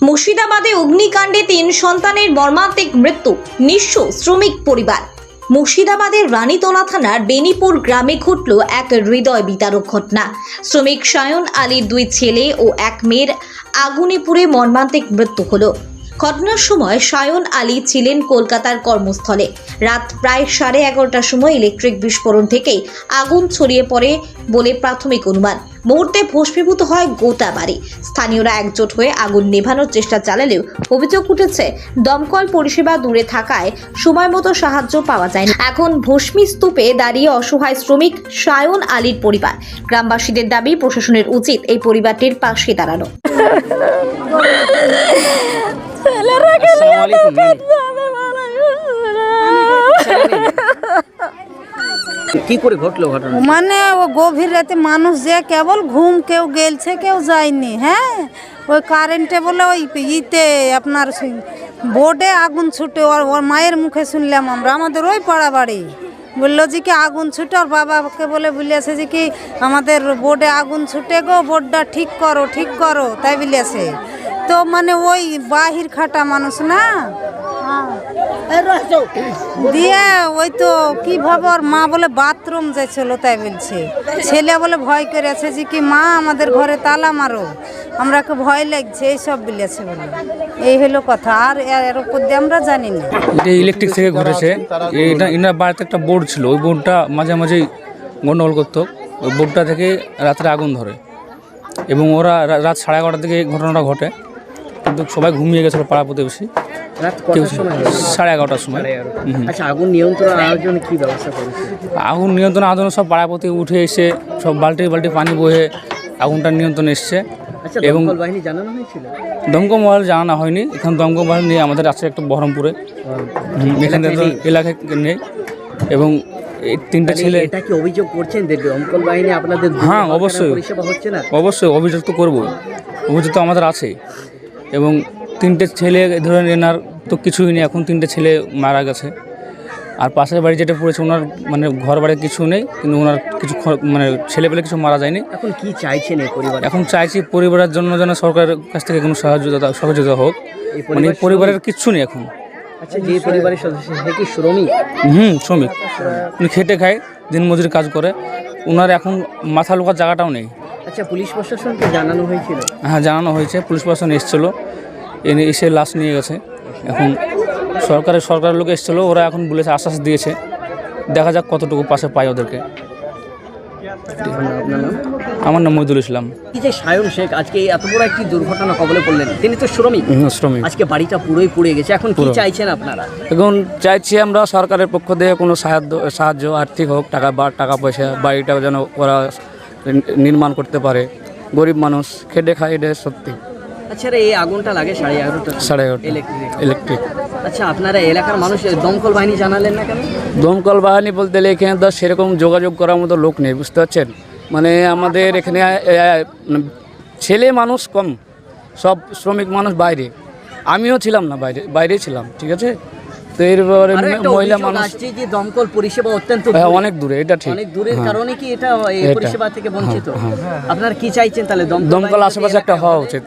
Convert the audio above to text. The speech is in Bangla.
মুর্শিদাবাদে অগ্নিকাণ্ডে তিন সন্তানের মর্মান্তিক মৃত্যু, নিঃস্ব শ্রমিক পরিবার। মুর্শিদাবাদের রানীতলা থানার বেনিপুর গ্রামে ঘটল এক হৃদয় বিতারক ঘটনা। শ্রমিক সায়ন আলীর দুই ছেলে ও এক মেয়ের আগুনে পুড়ে মর্মান্তিক মৃত্যু হলো। ঘটনার সময় সায়ন আলী ছিলেন কলকাতার কর্মস্থলে। রাত প্রায় সাড়ে এগারোটার সময় ইলেকট্রিক বিস্ফোরণ থেকেই আগুন ছড়িয়ে পড়ে বলে প্রাথমিক অনুমান। মুহূর্তে ভস্মীভূত হয় গোটা বাড়ি। স্থানীয়রা একজোট হয়ে আগুন নেভানোর চেষ্টা চালালেও অভিযোগ উঠেছে, দমকল পরিষেবা দূরে থাকায় সময় মতো সাহায্য পাওয়া যায়নি। এখন ভস্মী স্তূপে দাঁড়িয়ে অসহায় শ্রমিক সায়ন আলীর পরিবার। গ্রামবাসীদের দাবি, প্রশাসনের উচিত এই পরিবারটির পাশে দাঁড়ানো। কি করে ঘটলো ঘটনা মানে ও গভীর রাতে মানুষ যে কেবল ঘুম কেউ গেলছে, কেউ যায়নি হ্যাঁ? ওই কারেন্টে বলে ওই ইতে আপনার বোর্ডে আগুন ছুটে, ওর ওর মায়ের মুখে শুনলাম আমরা, আমাদের ওই পাড়া বাড়ি। বলল যে কি আগুন ছুটে, ওর বাবাকে বলে বলিয়াছে যে কি আমাদের বোর্ডে আগুন ছুটে গো বোর্ডটা ঠিক করো ঠিক করো, তাই বলিয়াছে। তো মানে ওই বাহির খাটা মানুষ না? দিয়ে ওই তো কীভাবে ওর মা বলে বাথরুম যাইছিল তাই বলছে। ছেলে বলে ভয় করে আছে যে কি মা আমাদের ঘরে তালা মারো। আমরাকে ভয় লাগছে এইসব বলেছে বলে। এই হলো কথা আর এর উপর দিয়ে আমরা জানি না। এটা ইলেকট্রিক থেকে ঘটেছে। এটা এনার বাড়িতে একটা বোর্ড ছিল ওই বোর্ডটা মাঝে মাঝেই গন্ডগোল করতো। ওই বোর্ডটা থেকে রাত্রে আগুন ধরে। এবং ওরা রাত সাড়ে এগারোটার দিকে এই ঘটনাটা ঘটে। কিন্তু সবাই ঘুমিয়ে গেছিল পাড়া প্রতিবেশী। রাত কটার সময় সাড়ে এগারোটার সময়। আচ্ছা আগুন নিয়ন্ত্রণ আনার জন্য কি ব্যবস্থা করেছে? আগুন নিয়ন্ত্রণ আগুন সব পাড়া প্রতি উঠে এসে সব বালতি বালতি পানি বয়ে আগুনটা নিয়ন্ত্রণ এসছে। আচ্ছা এবং বাহিনী জানানো হয়েছিল? দমকল মহল জানানো হয়নি। এখন দমকল মহল নিয়ে আমাদের আছে একটা বহরমপুরে। এখানে তো এলাকায় নেই। এবং এই তিনটা ছেলে এটা কি অভিযোগ করছেন দমকল বাহিনী আপনাদের হ্যাঁ, অবশ্যই। হচ্ছে না? অবশ্যই অভিযোগ তো করব। অভিযোগ তো আমাদের আছে। এবং তিনটে ছেলে ধরেন এনার তো কিছুই নেই এখন তিনটে ছেলে মারা গেছে। আর পাশের বাড়ি যেটা পড়েছে ওনার মানে ঘর বাড়ি কিছু নেই কিন্তু ওনার কিছু মানে ছেলেপেলে কিছু মারা যায়নি। এখন কি চাইছেন পরিবার? এখন চাইছি পরিবারের জন্য যেন সরকারের কাছ থেকে কোনো সাহায্যতা সহযোগিতা হোক। মানে পরিবারের কিচ্ছু নেই এখন। আচ্ছা যে পরিবারের সদস্য সে কি শ্রমিক? হুম শ্রমিক। উনি খেটে খায় দিনমজুরি কাজ করে। ওনার এখন মাথা লোকার জায়গাটাও নেই। আচ্ছা পুলিশ প্রশাসনকে জানানো হয়েছিল? হ্যাঁ জানানো হয়েছে। পুলিশ প্রশাসন এসেছিল। এনে এসে লাশ নিয়ে গেছে। এখন সরকারের সরকারের লোক এসেছিল। ওরা এখন বলেছে আশ্বাস দিয়েছে। দেখা যাক কতটুকু পাশে পায় ওদেরকে। আমার নাম মহিদুল ইসলাম। এই যে সায়ন শেখ আজকে এত বড় একটি দুর্ঘটনা কবলে পড়লেন। তিনি তো শ্রমিক। শ্রমিক। আজকে বাড়িটা পুরোই পুড়ে গেছে। এখন কি। চাইছেন আপনারা? এখন চাইছি আমরা সরকারের পক্ষ থেকে কোনো সাহায্য সাহায্য আর্থিক হোক টাকা বা টাকা পয়সা বাড়িটা যেন ওরা নির্মাণ করতে পারে। গরিব মানুষ খেটে খায় এটা সত্যি। আচ্ছা এই আগুনটা লাগে সাড়ে এগারোটা সাড়ে এগারোটা। ইলেকট্রিক আচ্ছা আপনারা এলাকার মানুষ দমকল বাহিনী জানালেন না কেন? দমকল বাহিনী বলতে গেলে এখানে তো সেরকম যোগাযোগ করার মতো লোক নেই বুঝতে পারছেন? মানে আমাদের এখানে মানে ছেলে মানুষ কম সব শ্রমিক মানুষ বাইরে। আমিও ছিলাম না বাইরে বাইরেই ছিলাম ঠিক আছে? তো এরপরে মহিলা মানুষ আসছে যে দমকল পরিষেবা অত্যন্ত হ্যাঁ, অনেক দূরে এটা ঠিক। অনেক দূরের হ্যাঁ। কারণে কি এটা এই পরিষেবা থেকে বঞ্চিত? আপনারা কি চাইছেন তাহলে দমকল আশেপাশে একটা হওয়া উচিত।